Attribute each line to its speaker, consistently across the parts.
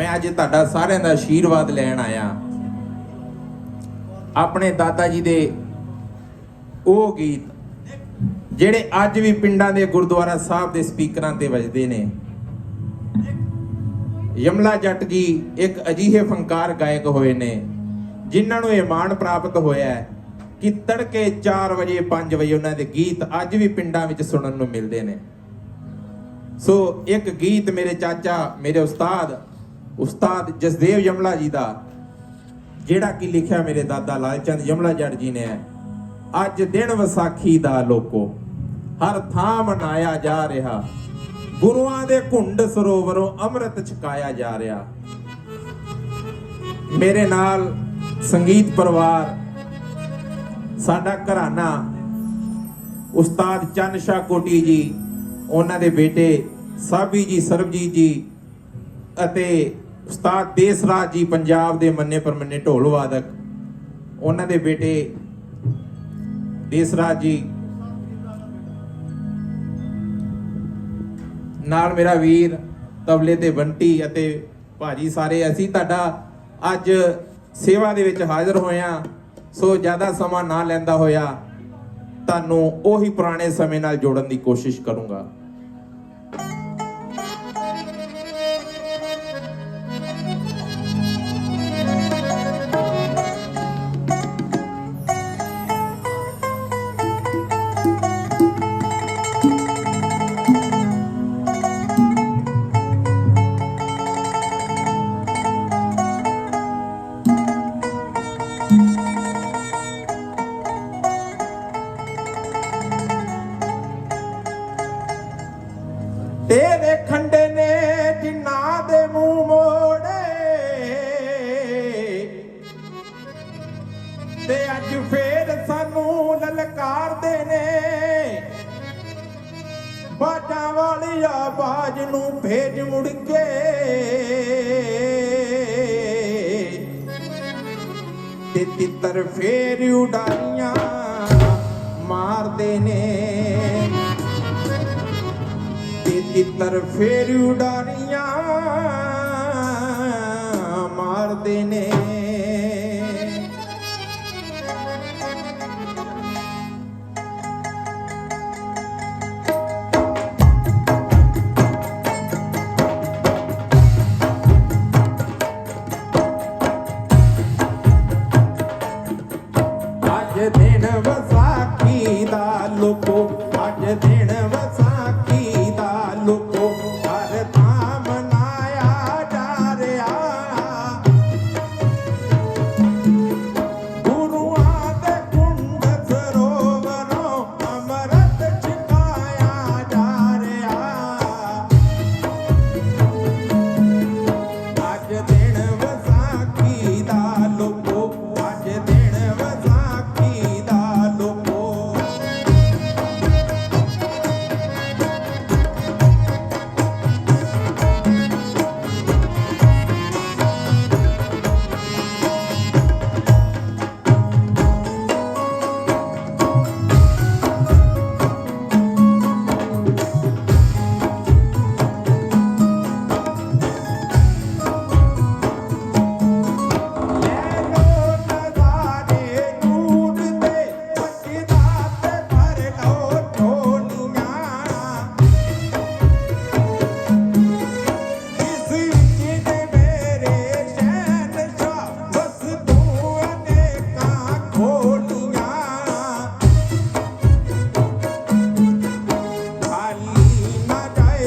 Speaker 1: ਮੈਂ ਅੱਜ ਤੁਹਾਡਾ ਸਾਰਿਆਂ ਦਾ ਆਸ਼ੀਰਵਾਦ ਲੈਣ ਆਇਆ। ਆਪਣੇ ਦਾਦਾ ਜੀ ਦੇ ਉਹ ਗੀਤ, ਜਿਹੜੇ ਅੱਜ ਵੀ ਪਿੰਡਾਂ ਦੇ ਗੁਰਦੁਆਰਾ ਸਾਹਿਬ ਦੇ ਸਪੀਕਰਾਂ ਤੇ ਵੱਜਦੇ ਨੇ। ਯਮਲਾ ਜੱਟ ਜੀ ਇੱਕ ਅਜੀਹੇ ਫੰਕਾਰ ਗਾਇਕ ਹੋਏ ਨੇ, ਜਿਨ੍ਹਾਂ ਨੂੰ ਇਹ ਮਾਣ ਪ੍ਰਾਪਤ ਹੋਇਆ ਹੈ ਕਿ ਤੜਕੇ 4 ਵਜੇ 5 ਵਜੇ ਉਹਨਾਂ ਦੇ ਗੀਤ ਅੱਜ ਵੀ ਪਿੰਡਾਂ ਵਿੱਚ ਸੁਣਨ ਨੂੰ ਮਿਲਦੇ ਨੇ। ਸੋ ਇੱਕ ਗੀਤ ਮੇਰੇ ਚਾਚਾ, ਮੇਰੇ ਉਸਤਾਦ ਉਸਤਾਦ ਜਸਦੇਵ ਯਮਲਾ ਜੀ ਦਾ, ਜਿਹੜਾ ਕਿ ਲਿਖਿਆ ਮੇਰੇ ਦਾਦਾ ਲਾਲਚੰਦ ਯਮਲਾ ਜੱਟ ਜੀ ਨੇ ਅੱਜ ਦਿਨ ਵਿਸਾਖੀ ਦਾ ਲੋਕੋ, ਹਰ ਥਾਂ ਮਨਾਇਆ ਜਾ ਰਿਹਾ। ਗੁਰੂਆਂ ਦੇ ਘੁੰਡ ਸਰੋਵਰੋਂ ਅੰਮ੍ਰਿਤ ਛਕਾਇਆ ਜਾ ਰਿਹਾ। ਮੇਰੇ ਨਾਲ ਸੰਗੀਤ ਪਰਿਵਾਰ, ਸਾਡਾ ਘਰਾਣਾ ਉਸਤਾਦ ਚੰਨ ਸ਼ਾਹ ਕੋਟੀ ਜੀ, ਉਹਨਾਂ ਦੇ ਬੇਟੇ ਸਾਬੀ ਜੀ, ਸਰਬਜੀਤ ਜੀ ਅਤੇ ਉਸਤਾਦ ਦੇਸ ਰਾਜ ਜੀ ਪੰਜਾਬ ਦੇ ਮੰਨੇ ਪਰਮੰਨੇ ਢੋਲ ਵਾਦਕ, ਉਹਨਾਂ ਦੇ ਬੇਟੇ ਦੇਸ ਰਾਜ ਜੀ। ਨਾਲ ਮੇਰਾ ਵੀਰ ਤਬਲੇ ਤੇ ਬੰਟੀ ਅਤੇ ਭਾਜੀ ਸਾਰੇ, ਅਸੀਂ ਤੁਹਾਡਾ ਅੱਜ ਸੇਵਾ ਦੇ ਵਿੱਚ ਹਾਜ਼ਰ ਹੋਇਆ ਸੋ ਜ਼ਿਆਦਾ ਸਮਾਂ ਨਾ ਲੈਂਦਾ ਹੋਇਆ, ਤੁਹਾਨੂੰ ਉਹੀ ਪੁਰਾਣੇ ਸਮੇਂ ਨਾਲ ਜੋੜਨ ਦੀ ਕੋਸ਼ਿਸ਼ ਕਰੂੰਗਾ। ਤੇਰੇ ਖੰਡੇ ਨੇ ਜਿਨ੍ਹਾਂ ਦੇ ਮੂੰਹ ਮੋੜੇ। ਤੇ ਅੱਜ ਫੇਰ ਸਾਨੂੰ ਲਲਕਾਰਦੇ ਨੇ। ਬਾਜਾਂ ਵਾਲੀ ਆਵਾਜ਼ ਨੂੰ ਭੇਜ ਮੁੜ ਕੇ। ਤੇ ਤਿੱਤਰ ਫੇਰ ਉਡਾਈਆਂ ਮਾਰਦੇ ਨੇ। ਤਿੱਤਰ ਫੇਰ ਉਡਾਰੀਆਂ ਮਾਰਦੇ ਨੇ। ਅੱਜ ਦਿਨ ਵਸਾ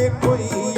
Speaker 1: কই